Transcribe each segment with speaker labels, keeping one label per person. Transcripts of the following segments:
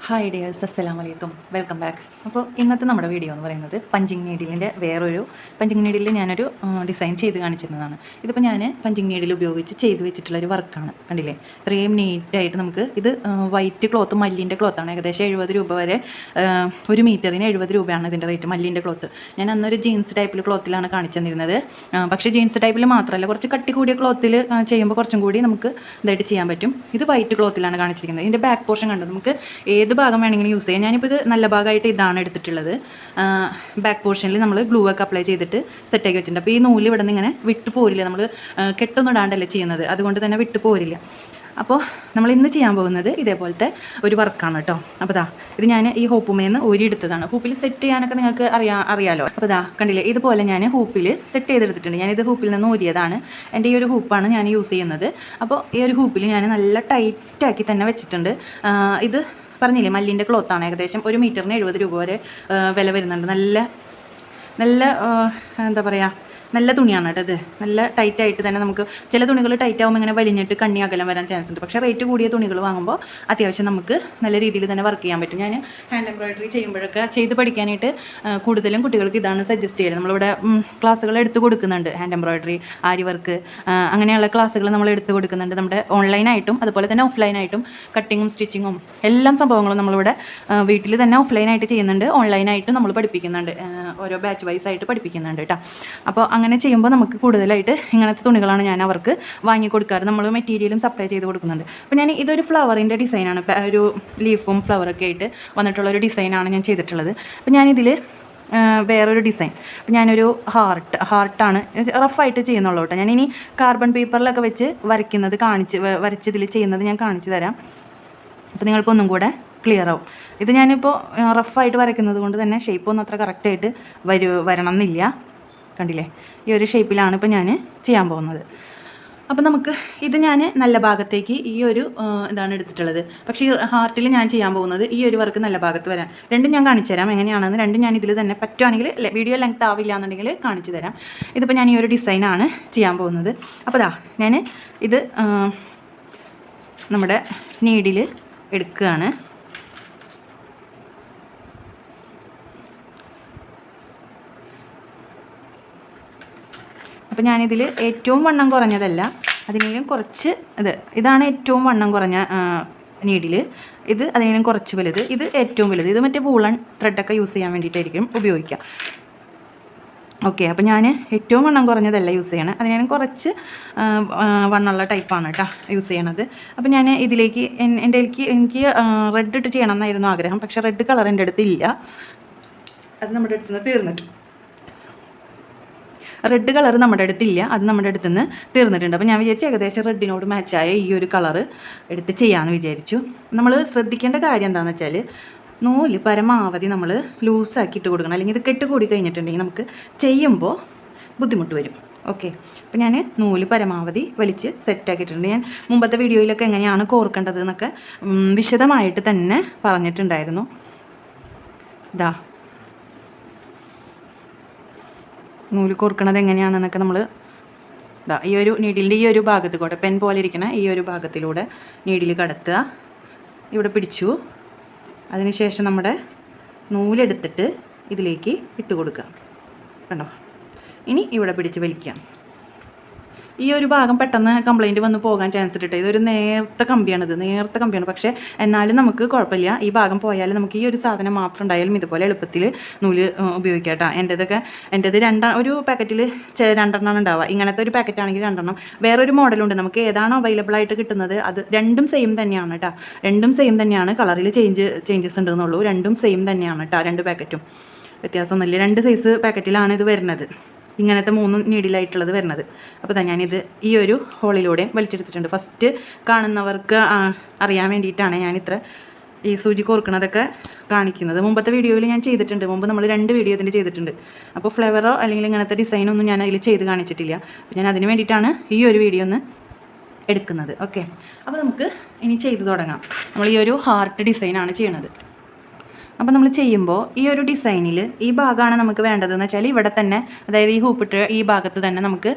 Speaker 1: Hi dears അസ്സലാം വലൈക്കും welcome back അപ്പോൾ ഇന്നത്തെ നമ്മുടെ വീഡിയോ എന്ന് പറയുന്നത് പഞ്ചിങ് നീഡിലിന്റെ വേറൊരു പഞ്ചിങ് നീഡിൽ ഞാനൊരു ഡിസൈൻ ചെയ്ത് കാണിച്ചിരുന്നതാണ്. ഇതിപ്പോൾ ഞാൻ പഞ്ചിങ് നീഡിൽ ഉപയോഗിച്ച് ചെയ്ത് വെച്ചിട്ടുള്ളൊരു വർക്കാണ്. കണ്ടില്ലേ? ഇത്രയും നീറ്റായിട്ട് നമുക്ക് ഇത് വൈറ്റ് ക്ലോത്ത് മല്ലിന്റെ ക്ലോത്താണ് ഏകദേശം എഴുപത് രൂപ വരെ ഒരു മീറ്ററിന് എഴുപത് രൂപയാണ് ഇതിന്റെ റേറ്റ് മല്ലിന്റെ ക്ലോത്ത് ഞാൻ അന്നൊരു ജീൻസ് ടൈപ്പിൽ ക്ലോത്തിലാണ് കാണിച്ചു തന്നിരുന്നത് ആ, പക്ഷേ ജീൻസ് ടൈപ്പിൽ മാത്രമല്ല കുറച്ച് കട്ടി കൂടിയ ക്ലോത്തിൽ ചെയ്യുമ്പോൾ കുറച്ചും കൂടി നമുക്ക് ഇതായിട്ട് ചെയ്യാൻ പറ്റും. ഇത് വൈറ്റ് ക്ലോത്തിലാണ് കാണിച്ചിരിക്കുന്നത്. ഇതിന്റെ ബാക്ക് പോർഷൻ കണ്ടത് നമുക്ക് ഏത് ഭാഗം വേണമെങ്കിലും യൂസ് ചെയ്യാം. ഞാനിപ്പോൾ ഇത് നല്ല ഭാഗമായിട്ട് ഇതാണ് എടുത്തിട്ടുള്ളത്. ബാക്ക് പോർഷനിൽ നമ്മൾ ഗ്ലൂ ഒക്കെ അപ്ലൈ ചെയ്തിട്ട് സെറ്റാക്കി വെച്ചിട്ടുണ്ട്. അപ്പോൾ ഈ നൂൽ ഇവിടെ നിന്ന് ഇങ്ങനെ വിട്ടു പോരില്ല. നമ്മൾ കെട്ടൊന്നും ഇടാണ്ടല്ലേ ചെയ്യുന്നത്. അതുകൊണ്ട് തന്നെ വിട്ടു പോരില്ല. അപ്പോൾ നമ്മൾ ഇന്ന് ചെയ്യാൻ പോകുന്നത് ഇതേപോലത്തെ ഒരു വർക്കാണ് കേട്ടോ അപ്പോൾ ദാ ഇത് ഞാൻ ഈ ഹൂപ്പുമേന്ന് ഊരി എടുത്തതാണ് ഹൂപ്പിൽ സെറ്റ് ചെയ്യാനൊക്കെ നിങ്ങൾക്ക് അറിയാ അറിയാലോ. അപ്പോൾ ദാ കണ്ടില്ലേ? ഇതുപോലെ ഞാൻ ഹൂപ്പിൽ സെറ്റ് ചെയ്തെടുത്തിട്ടുണ്ട്. ഞാനിത് ഹൂപ്പിൽ നിന്ന് ഊരിയതാണ്. എന്റെ ഈ ഒരു ഹൂപ്പാണ് ഞാൻ യൂസ് ചെയ്യുന്നത്. അപ്പോൾ ഈ ഒരു ഹൂപ്പിൽ ഞാൻ നല്ല ടൈറ്റാക്കി തന്നെ വെച്ചിട്ടുണ്ട്. ഇത് പറഞ്ഞില്ലേ മല്ലിന്റെ ക്ലോത്താണ് ഏകദേശം ഒരു മീറ്ററിന് എഴുപത് രൂപ വരെ വില വരുന്നുണ്ട്. നല്ല നല്ല എന്താ പറയുക നല്ല തുണിയാണ് കേട്ടോ ഇത്. നല്ല ടൈറ്റ് ആയിട്ട് തന്നെ നമുക്ക് ചില തുണികൾ ടൈറ്റ് ആകുമ്പോൾ ഇങ്ങനെ വലിഞ്ഞിട്ട് കണ്ണി അകലം വരാൻ ചാൻസ് ഉണ്ട്. പക്ഷേ റേറ്റ് കൂടിയ തുണികൾ വാങ്ങുമ്പോൾ അത്യാവശ്യം നമുക്ക് നല്ല രീതിയിൽ തന്നെ വർക്ക് ചെയ്യാൻ പറ്റും. ഞാൻ ഹാൻഡ് എംബ്രോയിഡറി ചെയ്യുമ്പോഴൊക്കെ ചെയ്ത് പഠിക്കാനായിട്ട് കൂടുതലും കുട്ടികൾക്ക് ഇതാണ് സജസ്റ്റ് ചെയ്യുന്നത് നമ്മളിവിടെ ക്ലാസ്സുകൾ എടുത്തു കൊടുക്കുന്നുണ്ട്. ഹാൻഡ് എംബ്രോയിഡറി ആരി വർക്ക് അങ്ങനെയുള്ള ക്ലാസ്സുകൾ നമ്മൾ എടുത്തു കൊടുക്കുന്നുണ്ട്. നമ്മുടെ ഓൺലൈനായിട്ടും അതുപോലെ തന്നെ ഓഫ്ലൈനായിട്ടും കട്ടിങ്ങും സ്റ്റിച്ചിങ്ങും എല്ലാം സംഭവങ്ങളും നമ്മളിവിടെ വീട്ടിൽ തന്നെ ഓഫ്ലൈനായിട്ട് ചെയ്യുന്നുണ്ട്. ഓൺലൈനായിട്ടും നമ്മൾ പഠിപ്പിക്കുന്നുണ്ട്. ഓരോ ബാച്ച് വൈസ് ആയിട്ട് പഠിപ്പിക്കുന്നുണ്ട് കേട്ടോ. അപ്പോൾ അങ്ങനെ ചെയ്യുമ്പോൾ നമുക്ക് കൂടുതലായിട്ട് ഇങ്ങനത്തെ തുണികളാണ് ഞാൻ അവർക്ക് വാങ്ങിക്കൊടുക്കാറ് നമ്മൾ മെറ്റീരിയലും സപ്ലൈ ചെയ്ത് കൊടുക്കുന്നുണ്ട്. അപ്പോൾ ഞാൻ ഇതൊരു ഫ്ലവറിന്റെ ഡിസൈനാണ് ഒരു ലീഫും ഫ്ലവറൊക്കെ ആയിട്ട് വന്നിട്ടുള്ള ഒരു ഡിസൈനാണ് ഞാൻ ചെയ്തിട്ടുള്ളത്. അപ്പോൾ ഞാനിതിൽ വേറൊരു ഡിസൈൻ അപ്പോൾ ഞാനൊരു ഹാർട്ട് ഹാർട്ടാണ് റഫായിട്ട് ചെയ്യുന്നുള്ളൂ കേട്ടോ. ഞാനിനി കാർബൺ പേപ്പറിലൊക്കെ വെച്ച് വരയ്ക്കുന്നത് കാണിച്ച് വരച്ചതിൽ ചെയ്യുന്നത് ഞാൻ കാണിച്ചു തരാം. അപ്പോൾ നിങ്ങൾക്കൊന്നും കൂടെ ക്ലിയർ ആവും. ഇത് ഞാനിപ്പോൾ റഫായിട്ട് വരയ്ക്കുന്നത് കൊണ്ട് തന്നെ ഷേപ്പ് ഒന്നും അത്ര കറക്റ്റായിട്ട് വരൂ വരണം എന്നില്ല കണ്ടില്ലേ? ഈ ഒരു ഷേപ്പിലാണ് ഇപ്പോൾ ഞാൻ ചെയ്യാൻ പോകുന്നത്. അപ്പോൾ നമുക്ക് ഇത് ഞാൻ നല്ല ഭാഗത്തേക്ക് ഈ ഒരു ഇതാണ് എടുത്തിട്ടുള്ളത്. പക്ഷേ ഈ ഹാർട്ടിൽ ഞാൻ ചെയ്യാൻ പോകുന്നത് ഈ ഒരു വർക്ക് നല്ല ഭാഗത്ത് വരാം രണ്ടും ഞാൻ കാണിച്ചു തരാം എങ്ങനെയാണെന്ന്. രണ്ടും ഞാൻ ഇതിൽ തന്നെ പറ്റുവാണെങ്കിൽ വീഡിയോ ലെങ്ത് ആവില്ല എന്നുണ്ടെങ്കിൽ കാണിച്ചു തരാം. ഇതിപ്പോൾ ഞാൻ ഈ ഒരു ഡിസൈനാണ് ചെയ്യാൻ പോകുന്നത്. അപ്പോൾ ദാ ഞാൻ ഇത് നമ്മുടെ നീഡിൽ എടുക്കുകയാണ്. അപ്പോൾ ഞാനിതിൽ ഏറ്റവും വണ്ണം കുറഞ്ഞതല്ല അതിനേലും കുറച്ച് ഇത്. ഇതാണ് ഏറ്റവും വണ്ണം കുറഞ്ഞ നീഡിൽ ഇത് അതിനേലും കുറച്ച് വലുത്. ഇത് ഏറ്റവും വലുത്. ഇത് മറ്റേ വൂളൺ ത്രെഡൊക്കെ യൂസ് ചെയ്യാൻ വേണ്ടിയിട്ടായിരിക്കും ഉപയോഗിക്കുക ഓക്കെ അപ്പോൾ ഞാൻ ഏറ്റവും വണ്ണം കുറഞ്ഞതല്ല യൂസ് ചെയ്യണത് അതിനേലും കുറച്ച് ആ, ആ, വണ്ണമുള്ള ടൈപ്പാണ് കേട്ടോ യൂസ് ചെയ്യണത്. അപ്പോൾ ഞാൻ ഇതിലേക്ക് എൻ- എന്റെ എനിക്ക് എനിക്ക് റെഡ് ഇട്ട് ചെയ്യണം എന്നായിരുന്നു ആഗ്രഹം. പക്ഷേ റെഡ് കളർ എന്റെ അടുത്ത് ഇല്ല. അത് നമ്മുടെ അടുത്ത് നിന്ന് തീർന്നിട്ട്. റെഡ് കളർ നമ്മുടെ അടുത്തില്ല. അത് നമ്മുടെ അടുത്ത് നിന്ന് തീർന്നിട്ടുണ്ട്. അപ്പോൾ ഞാൻ വിചാരിച്ചു ഏകദേശം റെഡിനോട് മാച്ചായ ഈ ഒരു കളർ എടുത്ത് ചെയ്യാമെന്ന് വിചാരിച്ചു. നമ്മൾ ശ്രദ്ധിക്കേണ്ട കാര്യം എന്താണെന്ന് വെച്ചാൽ നൂൽ പരമാവധി നമ്മൾ ലൂസാക്കി ഇട്ട് കൊടുക്കണം. അല്ലെങ്കിൽ ഇത് കെട്ട് കൂടി കഴിഞ്ഞിട്ടുണ്ടെങ്കിൽ നമുക്ക് ചെയ്യുമ്പോൾ ബുദ്ധിമുട്ട് വരും. ഓക്കെ അപ്പോൾ ഞാൻ നൂൽ പരമാവധി വലിച്ച് സെറ്റാക്കിയിട്ടുണ്ട് ഞാൻ മുമ്പത്തെ വീഡിയോയിലൊക്കെ എങ്ങനെയാണ് കോർക്കേണ്ടത് എന്നൊക്കെ വിശദമായിട്ട് തന്നെ പറഞ്ഞിട്ടുണ്ടായിരുന്നു. ഇതാ നൂൽ കോർക്കണത് എങ്ങനെയാണെന്നൊക്കെ നമ്മൾ ഇതാ ഈ ഒരു നീഡിലിന്റെ ഈ ഒരു ഭാഗത്ത് കൂടെ പെൻ പോലെ ഇരിക്കണ ഈ ഒരു ഭാഗത്തിലൂടെ നീഡിൽ കടത്തുക. ഇവിടെ പിടിച്ചു. അതിനുശേഷം നമ്മുടെ നൂലെടുത്തിട്ട് ഇതിലേക്ക് ഇട്ട് കൊടുക്കുക കണ്ടോ? ഇനി ഇവിടെ പിടിച്ച് വലിക്കാം ഈ ഒരു ഭാഗം പെട്ടെന്ന് കംപ്ലൈന്റ് വന്ന് പോകാൻ ചാൻസ് ഇട്ടിട്ട്. ഇതൊരു നേർത്ത ഇത്. നേർത്ത കമ്പിയാണ്. പക്ഷേ എന്നാലും നമുക്ക് കുഴപ്പമില്ല. ഈ ഭാഗം പോയാൽ നമുക്ക് ഈ ഒരു സാധനം മാത്രം ഉണ്ടായാലും ഇതുപോലെ എളുപ്പത്തിൽ നൂൽ ഉപയോഗിക്കാം കേട്ടോ എന്റെതൊക്കെ എന്റെത് രണ്ടാ ഒരു പാക്കറ്റിൽ രണ്ടെണ്ണമാണ് ഉണ്ടാവുക. ഇങ്ങനത്തെ ഒരു പാക്കറ്റ് ആണെങ്കിൽ രണ്ടെണ്ണം. വേറൊരു മോഡലുണ്ട്. നമുക്ക് ഏതാണ് അവൈലബിൾ ആയിട്ട് കിട്ടുന്നത് അത് രണ്ടും സെയിം തന്നെയാണ് കേട്ടോ രണ്ടും സെയിം തന്നെയാണ്. കളറിൽ ചേഞ്ച് ചേഞ്ചസ് ഉണ്ടെന്നുള്ളൂ. രണ്ടും സെയിം തന്നെയാണ് കേട്ടോ രണ്ട് പാക്കറ്റും വ്യത്യാസമൊന്നുമില്ല. രണ്ട് സൈസ് പാക്കറ്റിലാണ് ഇത് വരുന്നത്. ഇങ്ങനത്തെ മൂന്ന് നീഡിലായിട്ടുള്ളത് വരുന്നത്. അപ്പോൾ തന്നെ ഞാനിത് ഈ ഒരു ഹോളിലൂടെ വലിച്ചെടുത്തിട്ടുണ്ട്. ഫസ്റ്റ് കാണുന്നവർക്ക് അറിയാൻ വേണ്ടിയിട്ടാണ് ഞാനിത്ര ഈ സൂചി കോർക്കണതൊക്കെ കാണിക്കുന്നത്. മുമ്പത്തെ വീഡിയോയിൽ ഞാൻ ചെയ്തിട്ടുണ്ട്. മുമ്പ് നമ്മൾ രണ്ട് വീഡിയോ ഇതിന്റെ ചെയ്തിട്ടുണ്ട്. അപ്പോൾ ഫ്ലവറോ അല്ലെങ്കിൽ ഇങ്ങനത്തെ ഡിസൈനൊന്നും ഞാൻ അതിൽ ചെയ്ത് കാണിച്ചിട്ടില്ല. അപ്പോൾ ഞാൻ അതിന് വേണ്ടിയിട്ടാണ് ഈ ഒരു വീഡിയോ ഒന്ന് എടുക്കുന്നത്. ഓക്കെ അപ്പോൾ നമുക്ക് ഇനി ചെയ്തു തുടങ്ങാം. നമ്മൾ ഈ ഒരു ഹാർട്ട് ഡിസൈനാണ് ചെയ്യണത്. അപ്പോൾ നമ്മൾ ചെയ്യുമ്പോൾ ഈ ഒരു ഡിസൈനിൽ ഈ ഭാഗമാണ് നമുക്ക് വേണ്ടതെന്ന് വെച്ചാൽ ഇവിടെ തന്നെ അതായത് ഈ ഹൂപ്പിട്ട് ഈ ഭാഗത്ത് തന്നെ നമുക്ക്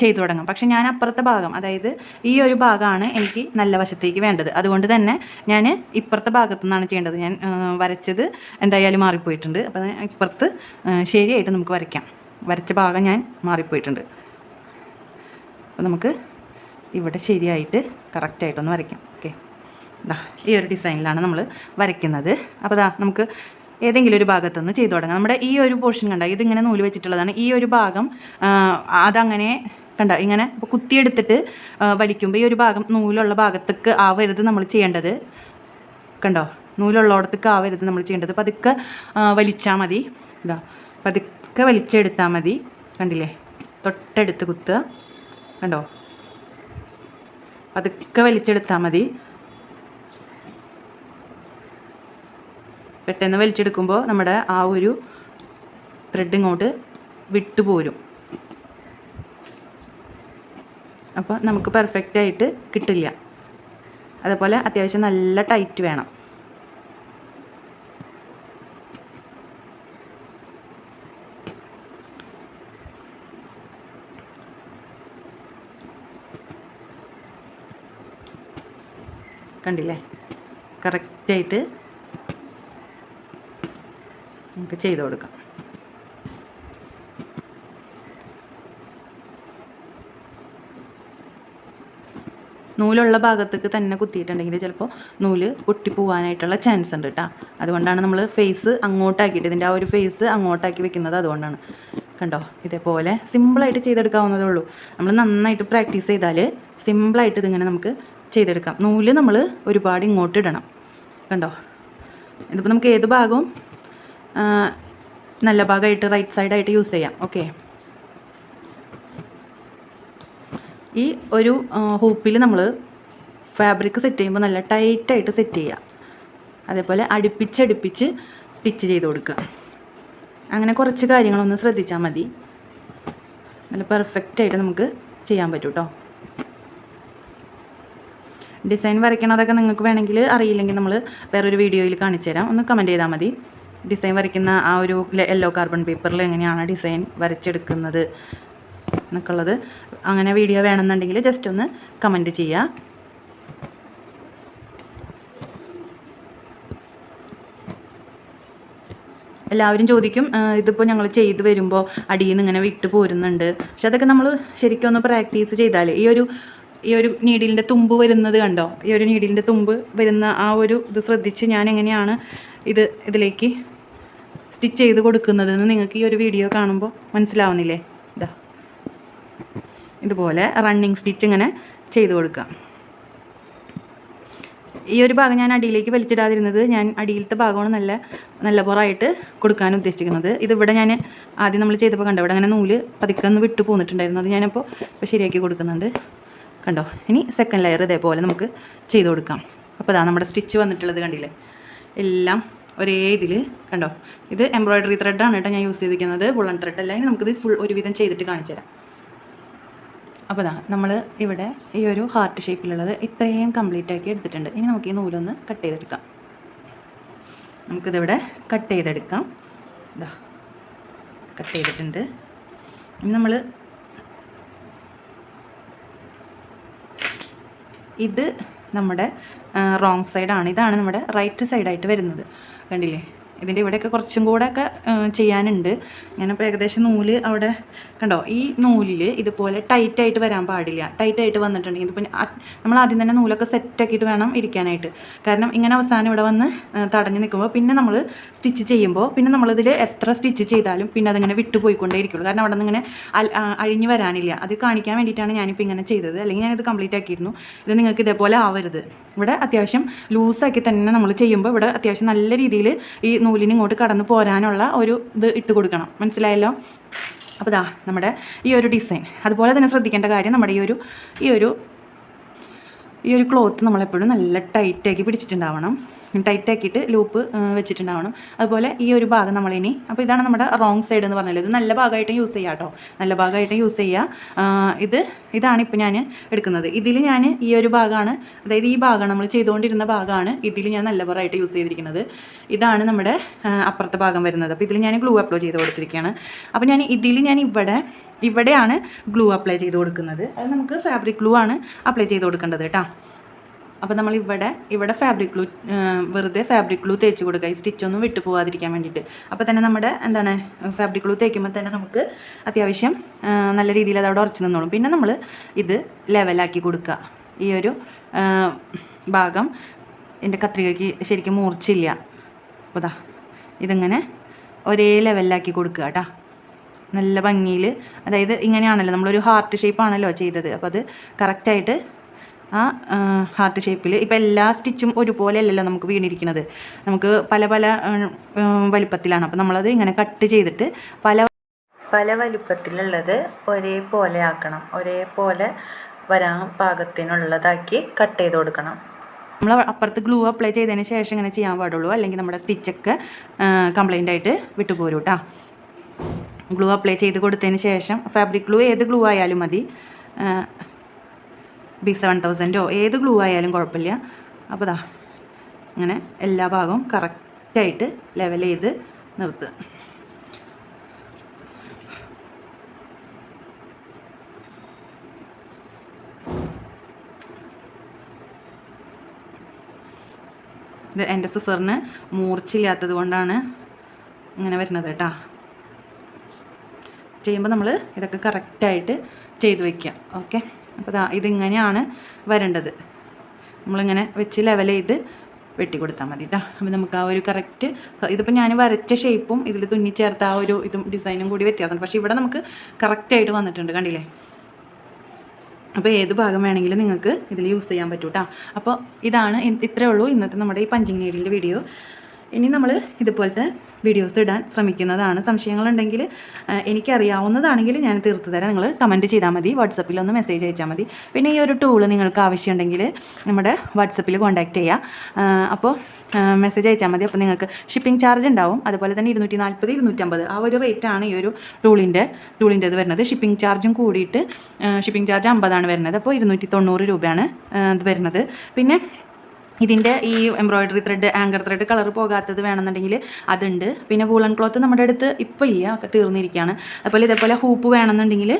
Speaker 1: ചെയ്തു തുടങ്ങാം. പക്ഷെ ഞാൻ അപ്പുറത്തെ ഭാഗം അതായത് ഈ ഒരു ഭാഗമാണ് എനിക്ക് നല്ല വശത്തേക്ക് വേണ്ടത്. അതുകൊണ്ട് തന്നെ ഞാൻ ഇപ്പുറത്തെ ഭാഗത്തു നിന്നാണ് ചെയ്യേണ്ടത്. ഞാൻ വരച്ചത് എന്തായാലും മാറിപ്പോയിട്ടുണ്ട്. അപ്പോൾ ഇപ്പുറത്ത് ശരിയായിട്ട് നമുക്ക് വരയ്ക്കാം. വരച്ച ഭാഗം ഞാൻ മാറിപ്പോയിട്ടുണ്ട്. അപ്പോൾ നമുക്ക് ഇവിടെ ശരിയായിട്ട് കറക്റ്റായിട്ടൊന്ന് വരയ്ക്കാം. ഓക്കെ. ഈ ഒരു ഡിസൈനിലാണ് നമ്മൾ വരയ്ക്കുന്നത്. അപ്പോൾ ദാ നമുക്ക് ഏതെങ്കിലും ഒരു ഭാഗത്തുനിന്ന് ചെയ്തു തുടങ്ങാം. നമ്മുടെ ഈ ഒരു പോർഷൻ കണ്ട ഇതിങ്ങനെ നൂൽ വെച്ചിട്ടുള്ളതാണ്. ഈ ഒരു ഭാഗം അതങ്ങനെ കണ്ട ഇങ്ങനെ കുത്തിയെടുത്തിട്ട് വലിക്കുമ്പോൾ ഈ ഒരു ഭാഗം നൂലുള്ള ഭാഗത്തേക്ക് ആവരുത് നമ്മൾ ചെയ്യേണ്ടത്. കണ്ടോ? നൂലുള്ളടത്തേക്ക് ആവരുത് നമ്മൾ ചെയ്യേണ്ടത്. പതുക്കെ വലിച്ചാൽ മതി. ഇതാ പതുക്കെ വലിച്ചെടുത്താൽ മതി. കണ്ടില്ലേ? തൊട്ടടുത്ത് കുത്തുക. കണ്ടോ? പതുക്കെ വലിച്ചെടുത്താൽ മതി. പെട്ടെന്ന് വലിച്ചെടുക്കുമ്പോൾ നമ്മുടെ ആ ഒരു ത്രെഡ് ഇങ്ങോട്ട് വിട്ടുപോരും. അപ്പോൾ നമുക്ക് പെർഫെക്റ്റ് ആയിട്ട് കിട്ടില്ല. അതുപോലെ അത്യാവശ്യം നല്ല ടൈറ്റ് വേണം. കണ്ടില്ലേ? കറക്റ്റായിട്ട് നമുക്ക് ചെയ്ത് കൊടുക്കാം. നൂലുള്ള ഭാഗത്തേക്ക് തന്നെ കുത്തിയിട്ടുണ്ടെങ്കിൽ ചിലപ്പോൾ നൂൽ പൊട്ടിപ്പോവാനായിട്ടുള്ള ചാൻസ് ഉണ്ട് കേട്ടോ അതുകൊണ്ടാണ് നമ്മൾ ഫേസ് അങ്ങോട്ടാക്കിയിട്ട് ഇതിന്റെ ആ ഒരു ഫേസ് അങ്ങോട്ടാക്കി വെക്കുന്നത് അതുകൊണ്ടാണ്. കണ്ടോ? ഇതേപോലെ സിമ്പിളായിട്ട് ചെയ്തെടുക്കാവുന്നതേ ഉള്ളൂ. നമ്മൾ നന്നായിട്ട് പ്രാക്ടീസ് ചെയ്താൽ സിമ്പിളായിട്ട് ഇതിങ്ങനെ നമുക്ക് ചെയ്തെടുക്കാം. നൂൽ നമ്മൾ ഒരുപാട് ഇങ്ങോട്ട് ഇടണം. കണ്ടോ? ഇതിപ്പോൾ നമുക്ക് ഏത് ഭാഗവും നല്ല ഭാഗമായിട്ട് റൈറ്റ് സൈഡായിട്ട് യൂസ് ചെയ്യാം. ഓക്കെ ഈ ഒരു ഹൂപ്പിൽ നമ്മൾ ഫാബ്രിക് സെറ്റ് ചെയ്യുമ്പോൾ നല്ല ടൈറ്റായിട്ട് സെറ്റ് ചെയ്യുക അതേപോലെ അടുപ്പിച്ചടുപ്പിച്ച് സ്റ്റിച്ച് ചെയ്ത് കൊടുക്കുക. അങ്ങനെ കുറച്ച് കാര്യങ്ങളൊന്ന് ശ്രദ്ധിച്ചാൽ മതി. നല്ല പെർഫെക്റ്റായിട്ട് നമുക്ക് ചെയ്യാൻ പറ്റും കേട്ടോ ഡിസൈൻ വരയ്ക്കണതൊക്കെ നിങ്ങൾക്ക് വേണമെങ്കിൽ അറിയില്ലെങ്കിൽ നമ്മൾ വേറൊരു വീഡിയോയിൽ കാണിച്ചു തരാം ഒന്ന് കമന്റ് ചെയ്താൽ മതി. ഡിസൈൻ വരയ്ക്കുന്ന ആ ഒരു യെല്ലോ കാർബൺ പേപ്പറിൽ എങ്ങനെയാണ് ഡിസൈൻ വരച്ചെടുക്കുന്നത് എന്നൊക്കെയുള്ളത് അങ്ങനെ വീഡിയോ വേണമെന്നുണ്ടെങ്കിൽ ജസ്റ്റ് ഒന്ന് കമന്റ് ചെയ്യുക. എല്ലാവരും ചോദിക്കും "ആ, ഇതിപ്പോൾ ഞങ്ങൾ ചെയ്തു വരുമ്പോൾ അടിയിൽ നിന്ന് ഇങ്ങനെ വിട്ട് പോരുന്നുണ്ട്. പക്ഷെ അതൊക്കെ നമ്മൾ ശരിക്കും ഒന്ന് പ്രാക്ടീസ് ചെയ്താൽ ഈ ഒരു ഈ ഒരു നീഡിലിന്റെ തുമ്പ് വരുന്നത് കണ്ടോ? ഈ ഒരു നീഡിലിന്റെ തുമ്പ് വരുന്ന ആ ഒരു ഇത് ശ്രദ്ധിച്ച് ഞാൻ എങ്ങനെയാണ് ഇത് ഇതിലേക്ക് സ്റ്റിച്ച് ചെയ്ത് കൊടുക്കുന്നതെന്ന് നിങ്ങൾക്ക് ഈ ഒരു വീഡിയോ കാണുമ്പോൾ മനസ്സിലാവുന്നില്ലേ? ഇതാ ഇതുപോലെ റണ്ണിങ് സ്റ്റിച്ച് ഇങ്ങനെ ചെയ്ത് കൊടുക്കാം. ഈ ഒരു ഭാഗം ഞാൻ അടിയിലേക്ക് വലിച്ചിടാതിരുന്നത് ഞാൻ അടിയിലത്തെ ഭാഗമാണ് നല്ല നല്ല പുറമായിട്ട് കൊടുക്കാൻ ഉദ്ദേശിക്കുന്നത്. ഇതിവിടെ ഞാൻ ആദ്യം നമ്മൾ ചെയ്തപ്പോൾ കണ്ടോ ഇവിടെ അങ്ങനെ നൂൽ പതുക്കെ ഒന്ന് വിട്ടു പോന്നിട്ടുണ്ടായിരുന്നു. അത് ഞാനിപ്പോൾ ഇപ്പോൾ ശരിയാക്കി കൊടുക്കുന്നുണ്ട്. കണ്ടോ? ഇനി സെക്കൻഡ് ലെയർ ഇതേപോലെ നമുക്ക് ചെയ്ത് കൊടുക്കാം. അപ്പോൾ അതാ നമ്മുടെ സ്റ്റിച്ച് വന്നിട്ടുള്ളത് കണ്ടില്ലേ? എല്ലാം ഒരേ ഇതിൽ കണ്ടോ? ഇത് എംബ്രോയ്ഡറി ത്രെഡാണ് കേട്ടോ ഞാൻ യൂസ് ചെയ്തിരിക്കുന്നത്. ബുള്ളൻ ത്രെഡ് അല്ലെങ്കിൽ നമുക്കിത് ഫുൾ ഒരുവിധം ചെയ്തിട്ട് കാണിച്ചു തരാം. അപ്പോൾ ദാ നമ്മൾ ഇവിടെ ഈ ഒരു ഹാർട്ട് ഷേപ്പിലുള്ളത് ഇത്രയും കംപ്ലീറ്റ് ആക്കി എടുത്തിട്ടുണ്ട്. ഇനി നമുക്ക് ഈ നൂലൊന്ന് കട്ട് ചെയ്തെടുക്കാം. നമുക്കിതിവിടെ കട്ട് ചെയ്തെടുക്കാം. ഇതാ കട്ട് ചെയ്തിട്ടുണ്ട്. ഇനി നമ്മൾ ഇത് നമ്മുടെ റോങ് സൈഡാണ് ഇതാണ് നമ്മുടെ റൈറ്റ് സൈഡായിട്ട് വരുന്നത്. കണ്ടില്ലേ? ഇതിന്റെ ഇവിടെയൊക്കെ കുറച്ചും കൂടെ ഒക്കെ ചെയ്യാനുണ്ട്. ഞാനിപ്പോൾ ഏകദേശം നൂൽ അവിടെ കണ്ടോ? ഈ നൂലിൽ ഇതുപോലെ ടൈറ്റായിട്ട് വരാൻ പാടില്ല. ടൈറ്റായിട്ട് വന്നിട്ടുണ്ടെങ്കിൽ ഇതിപ്പോൾ നമ്മൾ ആദ്യം തന്നെ നൂലൊക്കെ സെറ്റാക്കിയിട്ട് വേണം ഇരിക്കാനായിട്ട്. കാരണം ഇങ്ങനെ അവസാനം ഇവിടെ വന്ന് തടഞ്ഞു നിൽക്കുമ്പോൾ പിന്നെ നമ്മൾ സ്റ്റിച്ച് ചെയ്യുമ്പോൾ പിന്നെ നമ്മളിതിൽ എത്ര സ്റ്റിച്ച് ചെയ്താലും പിന്നെ അതിങ്ങനെ വിട്ടുപോയിക്കൊണ്ടേ ഇരിക്കുള്ളൂ. കാരണം അവിടെ നിന്ന് ഇങ്ങനെ അഴിഞ്ഞു വരാനില്ല. അത് കാണിക്കാൻ വേണ്ടിയിട്ടാണ് ഞാനിപ്പോൾ ഇങ്ങനെ ചെയ്തത്. അല്ലെങ്കിൽ ഞാനിത് കംപ്ലീറ്റ് ആക്കിയിരുന്നു. ഇത് നിങ്ങൾക്ക് ഇതേപോലെ ആവരുത്. ഇവിടെ അത്യാവശ്യം ലൂസാക്കി തന്നെ നമ്മൾ ചെയ്യുമ്പോൾ ഇവിടെ അത്യാവശ്യം നല്ല രീതിയിൽ ഈ നൂലിന് ഇങ്ങോട്ട് കടന്നു പോരാനുള്ള ഒരു ഇത് ഇട്ട് കൊടുക്കണം. മനസ്സിലായല്ലോ? അപ്പോൾ ദാ നമ്മുടെ ഈ ഒരു ഡിസൈൻ അതുപോലെ തന്നെ ശ്രദ്ധിക്കേണ്ട കാര്യം നമ്മുടെ ഈ ഒരു ഈ ഒരു ഈ ഒരു ക്ലോത്ത് നമ്മളെപ്പോഴും നല്ല ടൈറ്റാക്കി പിടിച്ചിട്ടുണ്ടാവണം. ടൈറ്റ് ആക്കിയിട്ട് ലൂപ്പ് വെച്ചിട്ടുണ്ടാവണം. അതുപോലെ ഈ ഒരു ഭാഗം നമ്മളിനി അപ്പോൾ ഇതാണ് നമ്മുടെ റോങ് സൈഡ് എന്ന് പറഞ്ഞാൽ ഇത് നല്ല ഭാഗമായിട്ട് യൂസ് ചെയ്യാം കേട്ടോ നല്ല ഭാഗമായിട്ട് യൂസ് ചെയ്യുക ഇത് ഇതാണ് ഇപ്പോൾ ഞാൻ എടുക്കുന്നത്. ഇതിൽ ഞാൻ ഈ ഒരു ഭാഗമാണ് അതായത് ഈ ഭാഗമാണ് നമ്മൾ ചെയ്തുകൊണ്ടിരുന്ന ഭാഗമാണ് ഇതിൽ ഞാൻ നല്ല ഭാഗമായിട്ട് യൂസ് ചെയ്തിരിക്കുന്നത്. ഇതാണ് നമ്മുടെ അപ്പുറത്തെ ഭാഗം വരുന്നത്. അപ്പോൾ ഇതിൽ ഞാൻ ഗ്ലൂ അപ്ലൈ ചെയ്ത് കൊടുത്തിരിക്കുകയാണ്. അപ്പോൾ ഞാൻ ഇതിൽ ഞാൻ ഇവിടെ ഇവിടെയാണ് ഗ്ലൂ അപ്ലൈ ചെയ്ത് കൊടുക്കുന്നത്. അത് നമുക്ക് ഫാബ്രിക് ഗ്ലൂ ആണ് അപ്ലൈ ചെയ്ത് കൊടുക്കേണ്ടത് കേട്ടോ അപ്പോൾ നമ്മൾ ഇവിടെ ഇവിടെ ഫാബ്രിക് ഗ്ലൂ വെറുതെ ഫാബ്രിക് ഗ്ലൂ തേച്ച് കൊടുക്കുക. ഈ സ്റ്റിച്ചൊന്നും വിട്ടു പോകാതിരിക്കാൻ വേണ്ടിയിട്ട്. അപ്പോൾ തന്നെ നമ്മുടെ എന്താണ് ഫാബ്രിക് ഗ്ലൂ തേക്കുമ്പോൾ തന്നെ നമുക്ക് അത്യാവശ്യം നല്ല രീതിയിൽ അത് അവിടെ ഉറച്ചു നിന്നോളും. പിന്നെ നമ്മൾ ഇത് ലെവലാക്കി കൊടുക്കുക. ഈ ഒരു ഭാഗം എന്റെ കത്രികയ്ക്ക് ശരിക്കും മൂർച്ചില്ല അപ്പോൾ ദാ ഇതിങ്ങനെ ഒരേ ലെവലിലാക്കി കൊടുക്കുക കേട്ടോ. നല്ല ഭംഗിയിൽ അതായത് ഇങ്ങനെയാണല്ലോ നമ്മളൊരു ഹാർട്ട് ഷേപ്പാണല്ലോ ചെയ്തത്. അപ്പോൾ അത് കറക്റ്റായിട്ട് ആ ഹാർട്ട് ഷേപ്പിൽ ഇപ്പോൾ എല്ലാ സ്റ്റിച്ചും ഒരുപോലെ അല്ലല്ലോ നമുക്ക് വീണിരിക്കുന്നത്. നമുക്ക് പല പല വലിപ്പത്തിലാണ്. അപ്പോൾ നമ്മളത് ഇങ്ങനെ കട്ട് ചെയ്തിട്ട് പല പല വലുപ്പത്തിലുള്ളത് ഒരേപോലെ ആക്കണം. ഒരേപോലെ വരാൻ പാകത്തിനുള്ളതാക്കി കട്ട് ചെയ്ത് കൊടുക്കണം. നമ്മൾ അപ്പുറത്ത് ഗ്ലൂ അപ്ലൈ ചെയ്തതിന് ശേഷം ഇങ്ങനെ ചെയ്യാൻ പാടുള്ളൂ. അല്ലെങ്കിൽ നമ്മുടെ സ്റ്റിച്ചൊക്കെ കംപ്ലൈന്റ് ആയിട്ട് വിട്ടുപോരും കേട്ടോ ഗ്ലൂ അപ്ലൈ ചെയ്ത് കൊടുത്തതിന് ശേഷം ഫാബ്രിക് ഗ്ലൂ ഏത് ഗ്ലൂ ആയാലും മതി. ബി സെവൻ തൗസൻഡോ ഏത് ഗ്ലൂ ആയാലും കുഴപ്പമില്ല. അപ്പോൾ ഇതാ അങ്ങനെ എല്ലാ ഭാഗവും കറക്റ്റായിട്ട് ലെവൽ ചെയ്ത് നിർത്തുക ഇത് എന്റെ സിസറിന് മൂർച്ചയില്ലാത്തത് കൊണ്ടാണ് ഇങ്ങനെ വരുന്നത് കേട്ടോ. ചെയ്യുമ്പോൾ നമ്മൾ ഇതൊക്കെ കറക്റ്റായിട്ട് ചെയ്ത് വയ്ക്കുക ഓക്കെ അപ്പോൾ ഇതിങ്ങനെയാണ് വരേണ്ടത്. നമ്മളിങ്ങനെ വെച്ച് ലെവൽ ചെയ്ത് വെട്ടി കൊടുത്താൽ മതി കേട്ടോ അപ്പോൾ നമുക്ക് ആ ഒരു കറക്റ്റ് ഇതിപ്പോൾ ഞാൻ വരച്ച ഷേപ്പും ഇതിൽ തുന്നിച്ചേർത്ത ആ ഒരു ഇതും ഡിസൈനും കൂടി വ്യത്യാസമുണ്ട്. പക്ഷേ ഇവിടെ നമുക്ക് കറക്റ്റായിട്ട് വന്നിട്ടുണ്ട് കണ്ടില്ലേ? അപ്പോൾ ഏത് ഭാഗം വേണമെങ്കിലും നിങ്ങൾക്ക് ഇതിൽ യൂസ് ചെയ്യാൻ പറ്റൂട്ടാ അപ്പോൾ ഇതാണ് ഇത്രയേ ഉള്ളൂ ഇന്നത്തെ നമ്മുടെ ഈ പഞ്ചിങ് നീഡിന്റെ വീഡിയോ ഇനി നമ്മൾ ഇതുപോലത്തെ വീഡിയോസ് ഇടാൻ ശ്രമിക്കുന്നതാണ്. സംശയങ്ങളുണ്ടെങ്കിൽ എനിക്കറിയാവുന്നതാണെങ്കിൽ ഞാൻ തീർത്തു തരാം. നിങ്ങൾ കമന്റ് ചെയ്താൽ മതി. വാട്സപ്പിൽ ഒന്ന് മെസ്സേജ് അയച്ചാൽ മതി. പിന്നെ ഈ ഒരു ടൂൾ നിങ്ങൾക്ക് ആവശ്യമുണ്ടെങ്കിൽ നമ്മുടെ വാട്സപ്പിൽ കോൺടാക്റ്റ് ചെയ്യുക അപ്പോൾ മെസ്സേജ് അയച്ചാൽ മതി. അപ്പോൾ നിങ്ങൾക്ക് ഷിപ്പിംഗ് ചാർജ് ഉണ്ടാവും. അതുപോലെ തന്നെ ഇരുന്നൂറ്റി നാൽപ്പത് ഇരുന്നൂറ്റമ്പത് ആ ഒരു റേറ്റാണ് ഈ ഒരു ടൂളിന്റെ ടൂളിന്റെത് വരുന്നത്. ഷിപ്പിംഗ് ചാർജും കൂടിയിട്ട് ഷിപ്പിംഗ് ചാർജ് അമ്പതാണ് വരുന്നത്. അപ്പോൾ ഇരുന്നൂറ്റി തൊണ്ണൂറ് രൂപയാണ് ഇത് വരുന്നത്. പിന്നെ ഇതിന്റെ ഈ embroidery thread anchor thread colour പോകാത്തത് വേണമെന്നുണ്ടെങ്കിൽ അതുണ്ട്. പിന്നെ വൂളൻ ക്ലോത്ത് നമ്മുടെ അടുത്ത് ഇപ്പോൾ ഇല്ല തീർന്നിരിക്കുകയാണ്. അതുപോലെ ഇതേപോലെ ഹൂപ്പ് വേണമെന്നുണ്ടെങ്കിൽ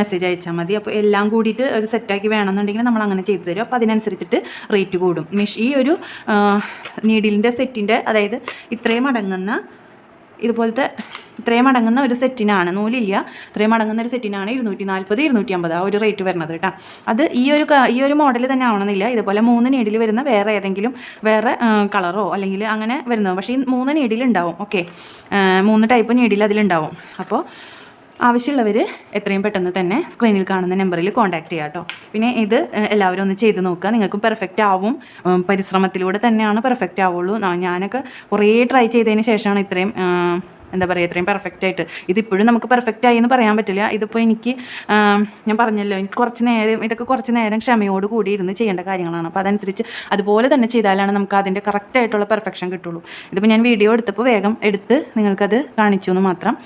Speaker 1: മെസ്സേജ് അയച്ചാൽ മതി. അപ്പോൾ എല്ലാം കൂടിയിട്ട് ഒരു സെറ്റാക്കി വേണമെന്നുണ്ടെങ്കിൽ നമ്മൾ അങ്ങനെ ചെയ്തു തരും. അപ്പോൾ അതിനനുസരിച്ചിട്ട് റേറ്റ് കൂടും. മെഷ് ഈ ഒരു നീഡിലിന്റെ സെറ്റിന്റെ അതായത് ഇത്രയും അടങ്ങുന്ന ഇതുപോലത്തെ ഇത്രയും അടങ്ങുന്ന ഒരു സെറ്റിനാണ് നൂലില്ല. ഇത്രയും അടങ്ങുന്ന ഒരു സെറ്റിനാണ് ഇരുന്നൂറ്റി നാൽപ്പത് ഇരുന്നൂറ്റി അമ്പത് ആ ഒരു റേറ്റ് വരുന്നത് കേട്ടോ. അത് ഈ ഒരു ഈ ഒരു മോഡൽ തന്നെ ആവണമെന്നില്ല. ഇതുപോലെ മൂന്ന് നീഡിൽ വരുന്ന വേറെ ഏതെങ്കിലും വേറെ കളറോ അല്ലെങ്കിൽ അങ്ങനെ വരുന്നത്. പക്ഷേ ഈ മൂന്ന് നീഡിലുണ്ടാവും ഓക്കെ മൂന്ന് ടൈപ്പ് നീഡിൽ അതിലുണ്ടാവും. അപ്പോൾ ആവശ്യമുള്ളവർ എത്രയും പെട്ടെന്ന് തന്നെ സ്ക്രീനിൽ കാണുന്ന നമ്പറിൽ കോൺടാക്ട് ചെയ്യുക കേട്ടോ പിന്നെ ഇത് എല്ലാവരും ഒന്ന് ചെയ്ത് നോക്കുക. നിങ്ങൾക്കും പെർഫെക്റ്റ് ആവും. പരിശ്രമത്തിലൂടെ തന്നെയാണ് പെർഫെക്റ്റ് ആവുള്ളൂ. ഞാനൊക്കെ കുറേ ട്രൈ ചെയ്തതിന് ശേഷമാണ് ഇത്രയും എന്താ പറയുക ഇത്രയും പെർഫെക്റ്റ് ആയിട്ട്. ഇതിപ്പോഴും നമുക്ക് പെർഫെക്റ്റ് ആയി എന്ന് പറയാൻ പറ്റില്ല. ഇതിപ്പോൾ എനിക്ക് ഞാൻ പറഞ്ഞല്ലോ എനിക്ക് കുറച്ച് നേരം ഇതൊക്കെ കുറച്ച് നേരം ക്ഷമയോട് കൂടി ഇരുന്ന് ചെയ്യേണ്ട കാര്യങ്ങളാണ്. അപ്പോൾ അതനുസരിച്ച് അതുപോലെ തന്നെ ചെയ്താലാണ് നമുക്ക് അതിന്റെ കറക്റ്റായിട്ടുള്ള പെർഫെക്ഷൻ കിട്ടുള്ളൂ. ഇതിപ്പോൾ ഞാൻ വീഡിയോ എടുത്തപ്പോൾ വേഗം എടുത്ത് നിങ്ങൾക്കത് കാണിച്ചു എന്ന് മാത്രം.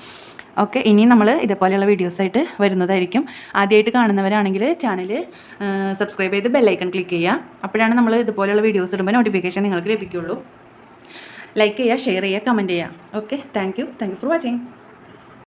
Speaker 1: ഓക്കെ ഇനി നമ്മൾ ഇതേപോലെയുള്ള വീഡിയോസായിട്ട് വരുന്നതായിരിക്കും. ആദ്യമായിട്ട് കാണുന്നവരാണെങ്കിൽ ചാനൽ സബ്സ്ക്രൈബ് ചെയ്ത് ബെല്ലൈക്കൺ ക്ലിക്ക് ചെയ്യുക. അപ്പോഴാണ് നമ്മൾ ഇതുപോലെയുള്ള വീഡിയോസ് ഇടുമ്പോൾ നോട്ടിഫിക്കേഷൻ നിങ്ങൾക്ക് ലഭിക്കുകയുള്ളൂ. ലൈക്ക് ചെയ്യുക ഷെയർ ചെയ്യുക കമന്റ് ചെയ്യുക. Okay thank you thank you for watching